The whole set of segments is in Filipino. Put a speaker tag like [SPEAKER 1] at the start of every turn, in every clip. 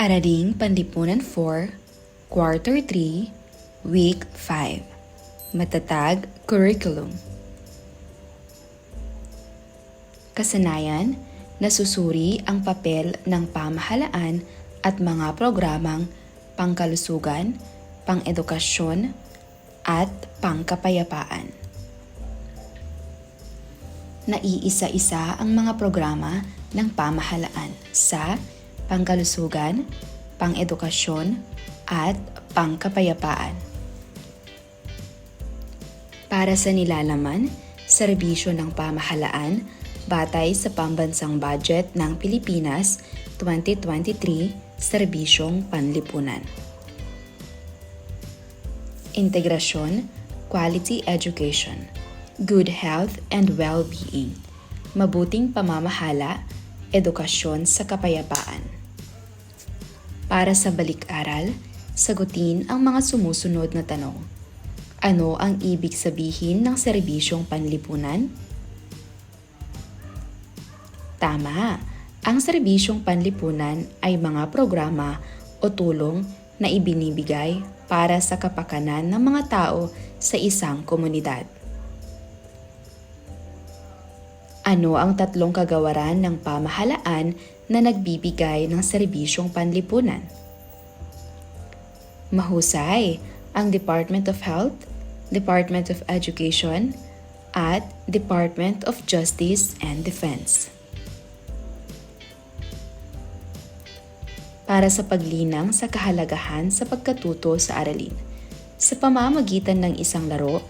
[SPEAKER 1] Araling Panlipunan 4, Quarter 3, Week 5. Matatag Curriculum. Kasanayan, nasusuri ang papel ng pamahalaan at mga programang pangkalusugan, pang-edukasyon, at pangkapayapaan. Naiisa-isa ang mga programa ng pamahalaan sa pangkalusugan, pang-edukasyon, at pangkapayapaan. Para sa nilalaman, serbisyo ng pamahalaan batay sa pambansang budget ng Pilipinas 2023 Serbisyong Panlipunan. Integrasyon, quality education, good health and well-being, mabuting pamamahala, edukasyon sa kapayapaan. Para sa balik-aral, sagutin ang mga sumusunod na tanong. Ano ang ibig sabihin ng serbisyong panlipunan? Tama! Ang serbisyong panlipunan ay mga programa o tulong na ibinibigay para sa kapakanan ng mga tao sa isang komunidad. Ano ang tatlong kagawaran ng pamahalaan na nagbibigay ng serbisyong panlipunan? Mahusay ang Department of Health, Department of Education, at Department of Justice and Defense. Para sa paglinang sa kahalagahan sa pagkatuto sa aralin, sa pamamagitan ng isang laro,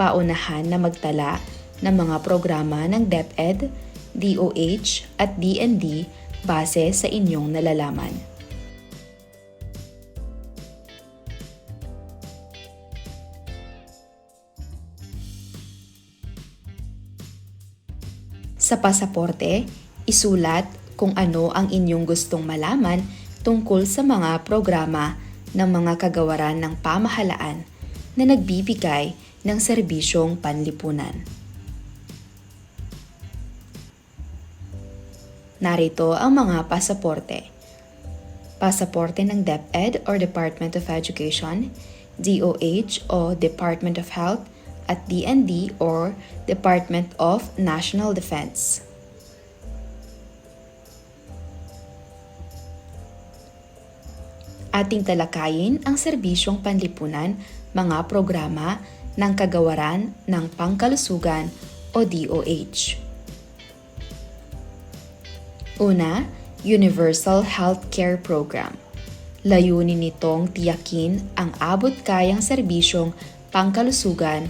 [SPEAKER 1] paunahan na magtala ng mga programa ng DepEd, DOH at DND base sa inyong nalalaman. Sa pasaporte, isulat kung ano ang inyong gustong malaman tungkol sa mga programa ng mga kagawaran ng pamahalaan na nagbibigay ng serbisyong panlipunan. Narito ang mga pasaporte. Pasaporte ng DepEd or Department of Education, DOH o Department of Health, at DND or Department of National Defense. Ating talakayin ang serbisyong panlipunan, mga programa ng kagawaran ng pangkalusugan o DOH. Una, Universal Healthcare Program. Layunin nitong tiyakin ang abot-kayang serbisyong pangkalusugan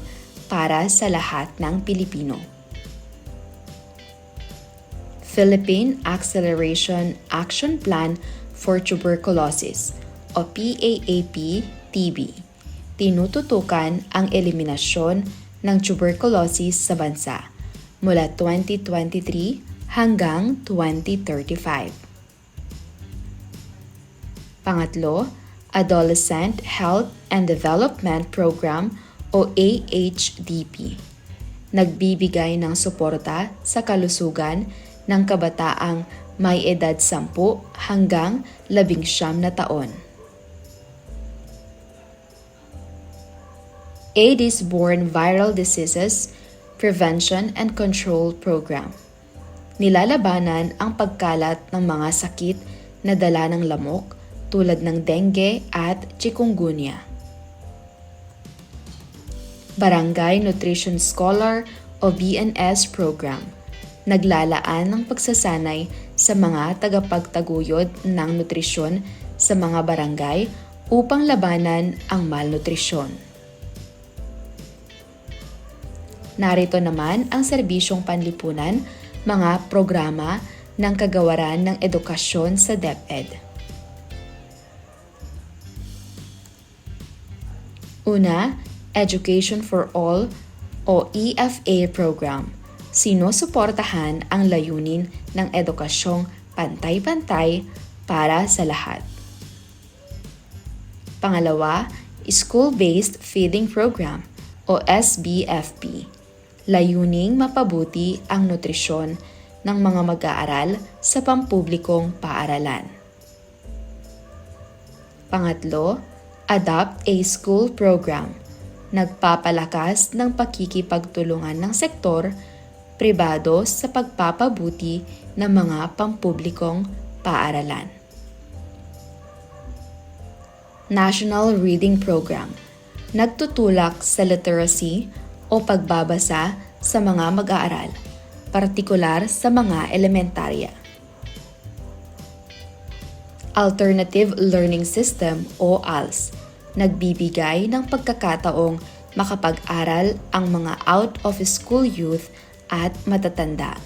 [SPEAKER 1] para sa lahat ng Pilipino. Philippine Acceleration Action Plan for Tuberculosis o PAAP-TB. Tinututukan ang eliminasyon ng tuberculosis sa bansa mula 2023 hanggang 2035. Pangatlo, Adolescent Health and Development Program o AHDP. Nagbibigay ng suporta sa kalusugan ng kabataang may edad 10 hanggang 11 na taon. Aedes-borne Viral Diseases Prevention and Control Program. Nilalabanan ang pagkalat ng mga sakit na dala ng lamok tulad ng dengue at chikungunya. Barangay Nutrition Scholar o BNS Program. Naglalaan ng pagsasanay sa mga tagapagtaguyod ng nutrisyon sa mga barangay upang labanan ang malnutrisyon. Narito naman ang serbisyong panlipunan, mga programa ng kagawaran ng edukasyon sa DepEd. Una, Education for All o EFA program. Sinusuportahan ang layunin ng edukasyong pantay-pantay para sa lahat. Pangalawa, School-Based Feeding Program o SBFP. Layuning mapabuti ang nutrisyon ng mga mag-aaral sa pampublikong paaralan. Pangatlo, adopt a school program. Nagpapalakas ng pakikipagtulungan ng sektor pribado sa pagpapabuti ng mga pampublikong paaralan. National Reading Program nagtutulak sa literacy o pagbabasa sa mga mag-aaral, partikular sa mga elementarya. Alternative Learning System o ALS nagbibigay ng pagkakataong makapag-aral ang mga out-of-school youth at matatanda.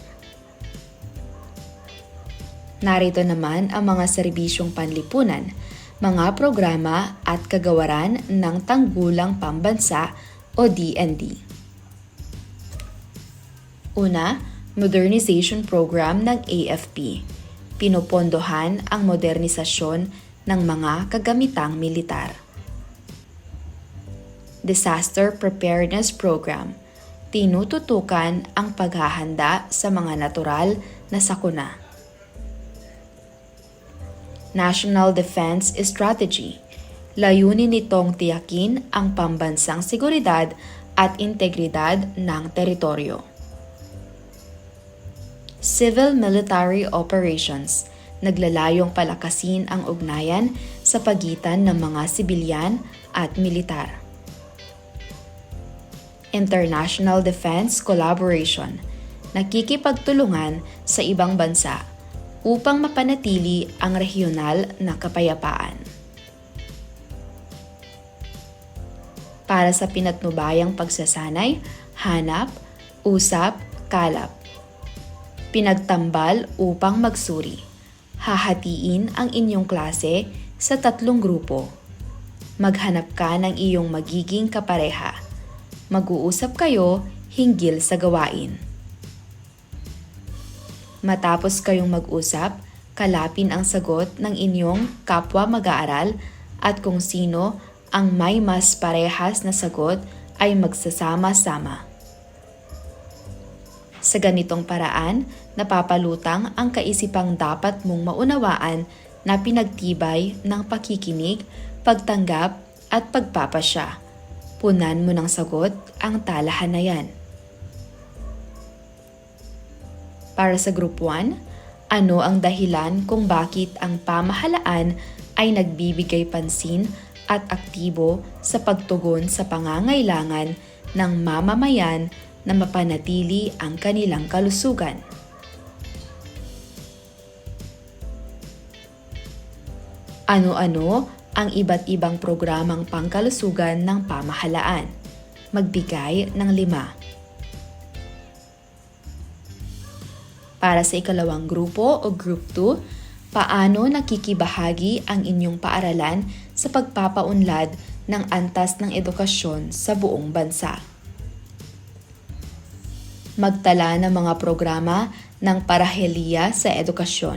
[SPEAKER 1] Narito naman ang mga serbisyong panlipunan, mga programa at kagawaran ng Tanggulang Pambansa o DND. Una, Modernization Program ng AFP. Pinopondohan ang modernisasyon ng mga kagamitang militar. Disaster Preparedness Program. Tinututukan ang paghahanda sa mga natural na sakuna. National Defense Strategy. Layunin nitong tiyakin ang pambansang seguridad at integridad ng teritoryo. Civil-military operations naglalayong palakasin ang ugnayan sa pagitan ng mga sibilyan at militar. International Defense Collaboration nakikipagtulungan sa ibang bansa upang mapanatili ang regional na kapayapaan. Para sa pinatnubayang pagsasanay, hanap, usap, kalap. Pinagtambal upang magsuri. Hahatiin ang inyong klase sa tatlong grupo. Maghanap ka ng iyong magiging kapareha. Mag-uusap kayo hinggil sa gawain. Matapos kayong mag-usap, kalapin ang sagot ng inyong kapwa mag-aaral at kung sino ang may mas parehas na sagot ay magsasama-sama. Sa ganitong paraan, napapalutang ang kaisipang dapat mong maunawaan na pinagtibay ng pakikinig, pagtanggap at pagpapasya. Punan mo ng sagot ang talahan na yan. Para sa Group 1, ano ang dahilan kung bakit ang pamahalaan ay nagbibigay pansin at aktibo sa pagtugon sa pangangailangan ng mamamayan na mapanatili ang kanilang kalusugan. Ano-ano ang iba't ibang programang pangkalusugan ng pamahalaan? Magbigay ng lima. Para sa ikalawang grupo o Group 2, paano nakikibahagi ang inyong paaralan sa pagpapaunlad ng antas ng edukasyon sa buong bansa? Magtala ng mga programa ng paraheliya sa edukasyon.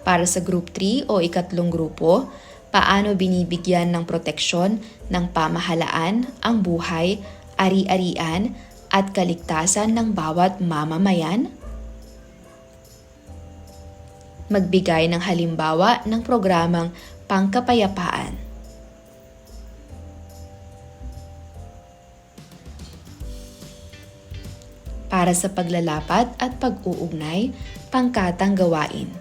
[SPEAKER 1] Para sa Group 3 o ikatlong grupo, paano binibigyan ng proteksyon ng pamahalaan ang buhay ari-arian at kaligtasan ng bawat mamamayan? Magbigay ng halimbawa ng programang pangkapayapaan. Para sa paglalapat at pag-uugnay, pangkatang gawain.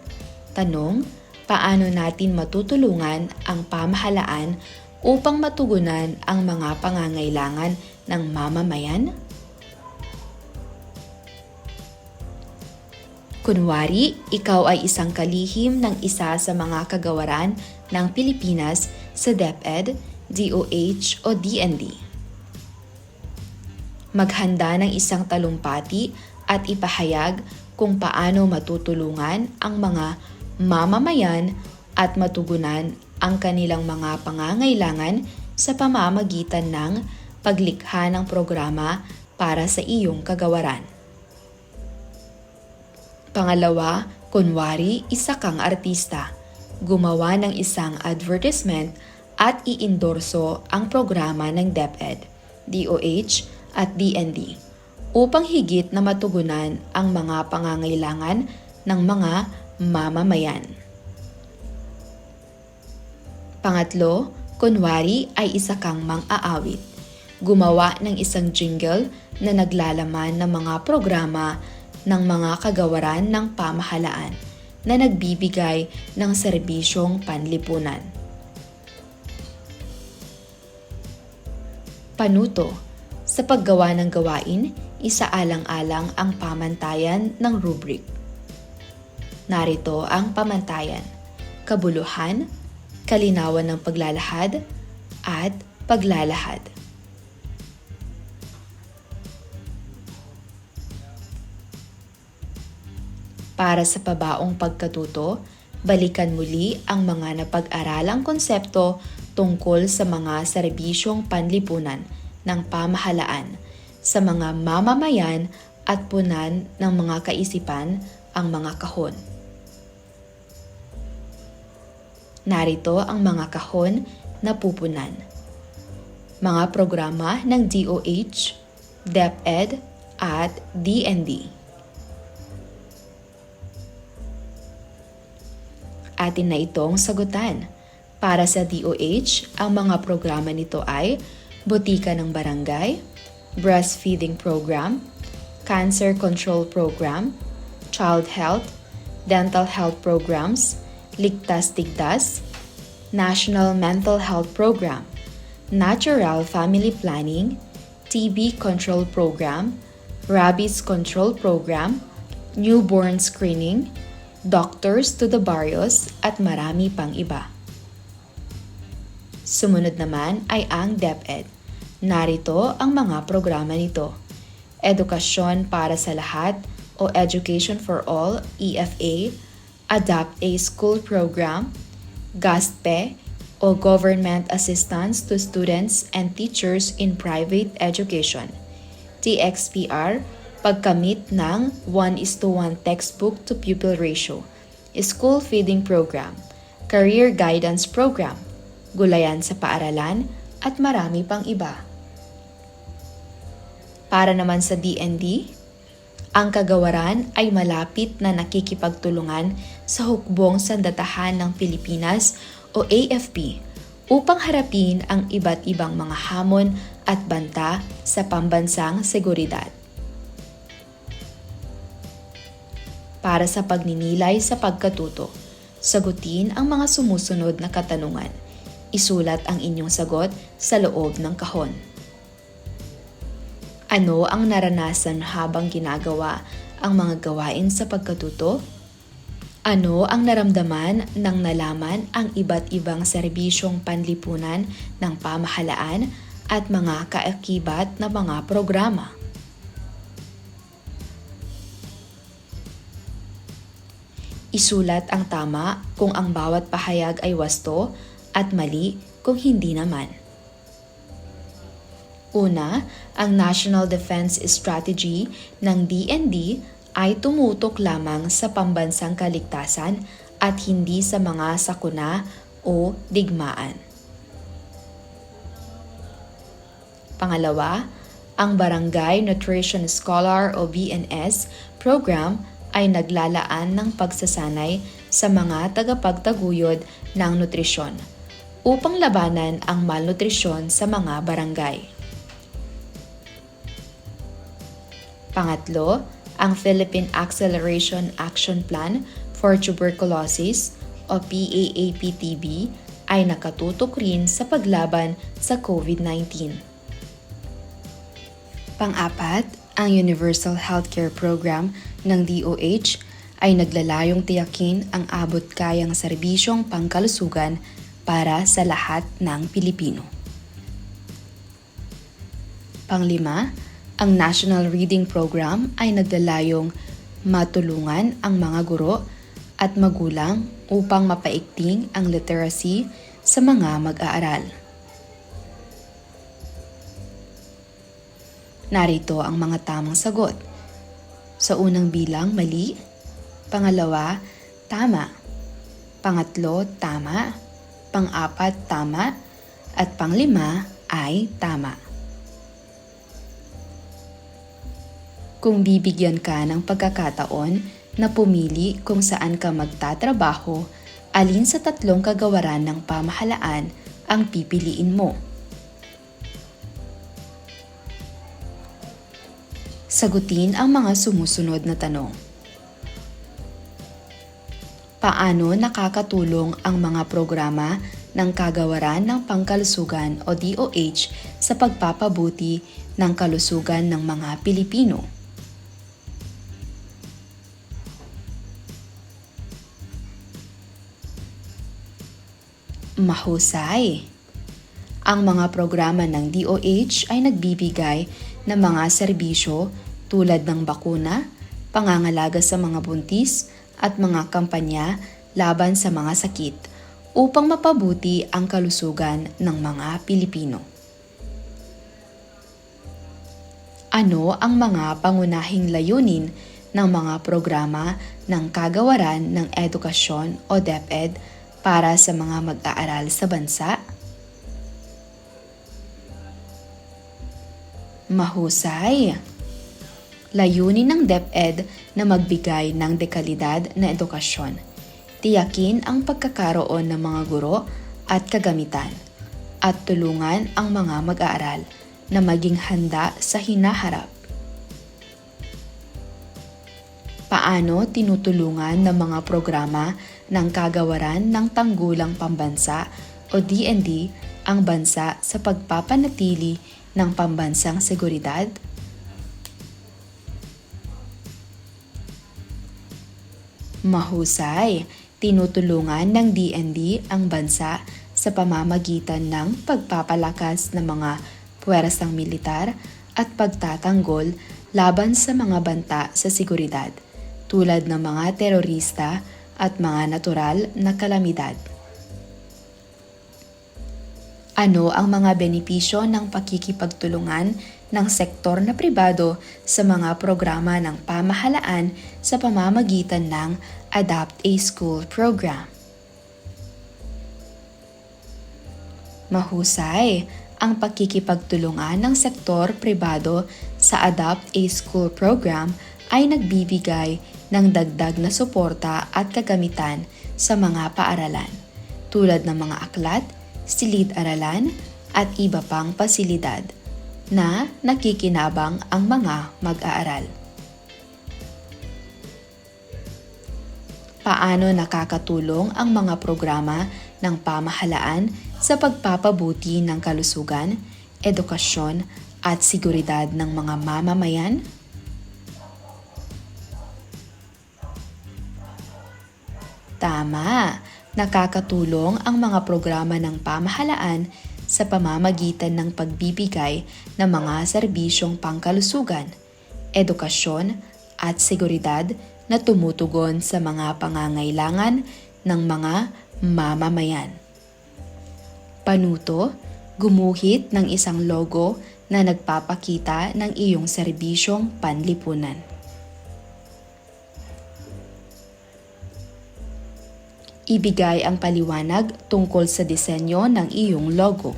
[SPEAKER 1] Tanong, paano natin matutulungan ang pamahalaan upang matugunan ang mga pangangailangan ng mamamayan? Kunwari, ikaw ay isang kalihim ng isa sa mga kagawaran ng Pilipinas sa DepEd, DOH o DND. Maghanda ng isang talumpati at ipahayag kung paano matutulungan ang mga mamamayan at matugunan ang kanilang mga pangangailangan sa pamamagitan ng paglikha ng programa para sa iyong kagawaran. Pangalawa, kunwari isa kang artista. Gumawa ng isang advertisement at iindorso ang programa ng DepEd, DOH at DND upang higit na matugunan ang mga pangangailangan ng mga mamamayan. Pangatlo, kunwari ay isa kang mang-aawit. Gumawa ng isang jingle na naglalaman ng mga programa ng mga kagawaran ng pamahalaan na nagbibigay ng serbisyong panlipunan. Panuto Sa paggawa ng gawain, isaalang-alang ang pamantayan ng rubric. Narito ang pamantayan, kabuluhan, kalinawan ng paglalahad, at paglalahad. Para sa pabaong pagkatuto, balikan muli ang mga napag-aralang konsepto tungkol sa mga serbisyong panlipunan ng pamahalaan sa mga mamamayan at punan ng mga kaisipan ang mga kahon. Narito ang mga kahon na pupunan. Mga programa ng DOH, DepEd at DND. Atin na itong sagutan. Para sa DOH, ang mga programa nito ay Butika ng Barangay, Breastfeeding Program, Cancer Control Program, Child Health, Dental Health Programs, Ligtas Tigtas, National Mental Health Program, Natural Family Planning, TB Control Program, Rabies Control Program, Newborn Screening, Doctors to the Barrios at marami pang iba. Sumunod naman ay ang DepEd. Narito ang mga programa nito. Edukasyon para sa lahat o Education for All, EFA, Adapt a School Program, GASTPE o Government Assistance to Students and Teachers in Private Education, TXPR, pagkamit ng 1 is to 1 textbook to pupil ratio, School Feeding Program, Career Guidance Program, Gulayan sa Paaralan, at marami pang iba. Para naman sa DND, ang kagawaran ay malapit na nakikipagtulungan sa hukbong sandatahan ng Pilipinas o AFP upang harapin ang iba't ibang mga hamon at banta sa pambansang seguridad. Para sa pagninilay sa pagkatuto, sagutin ang mga sumusunod na katanungan. Isulat ang inyong sagot sa loob ng kahon. Ano ang naranasan habang ginagawa ang mga gawain sa pagkatuto? Ano ang naramdaman nang nalaman ang iba't ibang serbisyong panlipunan ng pamahalaan at mga kaakibat na mga programa? Isulat ang tama kung ang bawat pahayag ay wasto at mali kung hindi naman. Una, ang National Defense Strategy ng DND ay tumutok lamang sa pambansang kaligtasan at hindi sa mga sakuna o digmaan. Pangalawa, ang Barangay Nutrition Scholar o BNS program ay naglalaan ng pagsasanay sa mga tagapagtaguyod ng nutrisyon upang labanan ang malnutrisyon sa mga barangay. Pangatlo, ang Philippine Acceleration Action Plan for Tuberculosis o PAAPTB ay nakatutok rin sa paglaban sa COVID-19. Pang-apat, ang Universal Healthcare Program ng DOH ay naglalayong tiyakin ang abot kayang serbisyong pangkalusugan para sa lahat ng Pilipino. Panglima, ang National Reading Program ay naglalayong matulungan ang mga guro at magulang upang mapaikting ang literacy sa mga mag-aaral. Narito ang mga tamang sagot. Sa unang bilang, mali. Pangalawa, tama. Pangatlo, tama. Pang-apat, tama. At panglima ay tama. Kung bibigyan ka ng pagkakataon na pumili kung saan ka magtatrabaho, alin sa tatlong kagawaran ng pamahalaan ang pipiliin mo. Sagutin ang mga sumusunod na tanong. Paano nakakatulong ang mga programa ng Kagawaran ng Pangkalusugan o DOH sa pagpapabuti ng kalusugan ng mga Pilipino? Mahusay! Ang mga programa ng DOH ay nagbibigay ng mga serbisyo tulad ng bakuna, pangangalaga sa mga buntis, at mga kampanya laban sa mga sakit upang mapabuti ang kalusugan ng mga Pilipino. Ano ang mga pangunahing layunin ng mga programa ng kagawaran ng edukasyon o DepEd para sa mga mag-aaral sa bansa? Mahusay! Layunin ng DepEd na magbigay ng dekalidad na edukasyon. Tiyakin ang pagkakaroon ng mga guro at kagamitan at tulungan ang mga mag-aaral na maging handa sa hinaharap. Paano tinutulungan ng mga programa ng kagawaran ng tanggulang pambansa o DND ang bansa sa pagpapanatili ng pambansang seguridad? Mahusay, tinutulungan ng DND ang bansa sa pamamagitan ng pagpapalakas ng mga puwersang militar at pagtatanggol laban sa mga banta sa seguridad tulad ng mga terorista at mga natural na kalamidad. Ano ang mga benepisyo ng pakikipagtulungan ng sektor na pribado sa mga programa ng pamahalaan sa pamamagitan ng Adapt a School program. Mahusay ang pakikipagtulungan ng sektor pribado sa Adapt a School program ay nagbibigay ng dagdag na suporta at kagamitan sa mga paaralan tulad ng mga aklat, silid-aralan at iba pang pasilidad na nakikinabang ang mga mag-aaral. Paano nakakatulong ang mga programa ng pamahalaan sa pagpapabuti ng kalusugan, edukasyon at seguridad ng mga mamamayan? Tama! Nakakatulong ang mga programa ng pamahalaan sa pamamagitan ng pagbibigay ng mga serbisyong pangkalusugan, edukasyon at seguridad na tumutugon sa mga pangangailangan ng mga mamamayan. Panuto, gumuhit ng isang logo na nagpapakita ng iyong serbisyong panlipunan. Ibigay ang paliwanag tungkol sa disenyo ng iyong logo.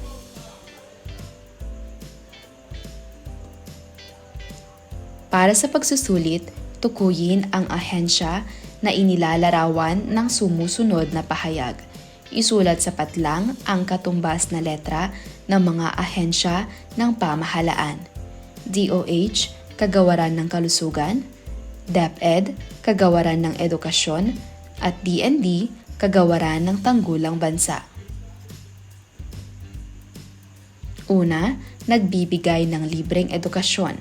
[SPEAKER 1] Para sa pagsusulit, tukuyin ang ahensya na inilalarawan ng sumusunod na pahayag. Isulat sa patlang ang katumbas na letra ng mga ahensya ng pamahalaan. DOH, Kagawaran ng Kalusugan, DepEd, Kagawaran ng Edukasyon, at DND, kagawaran ng tanggulang bansa. Una, nagbibigay ng libreng edukasyon.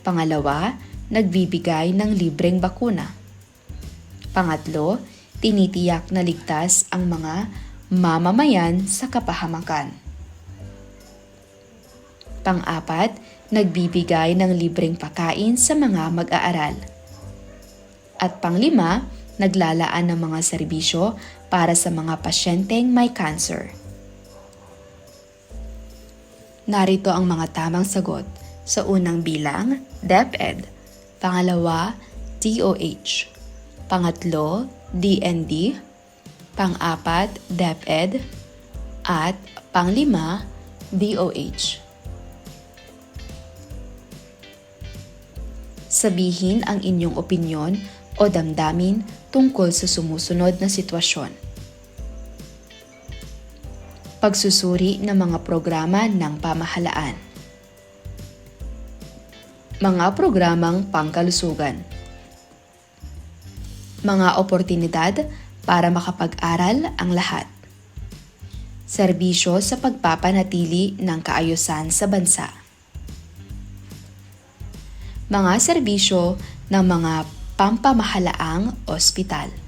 [SPEAKER 1] Pangalawa, nagbibigay ng libreng bakuna. Pangatlo, tinitiyak na ligtas ang mga mamamayan sa kapahamakan. Pang-apat, nagbibigay ng libreng pakain sa mga mag-aaral. At panglima, naglalaan ng mga serbisyo para sa mga pasyenteng may cancer. Narito ang mga tamang sagot. Sa unang bilang, DepEd. Pangalawa, DOH. Pangatlo, DND. Pang-apat, DepEd. At panglima, DOH. Sabihin ang inyong opinyon o damdamin tungkol sa sumusunod na sitwasyon. Pagsusuri ng mga programa ng pamahalaan. Mga programang pangkalusugan. Mga oportunidad para makapag-aral ang lahat. Serbisyo sa pagpapanatili ng kaayusan sa bansa. Mga serbisyo ng mga pampamahalaang ospital.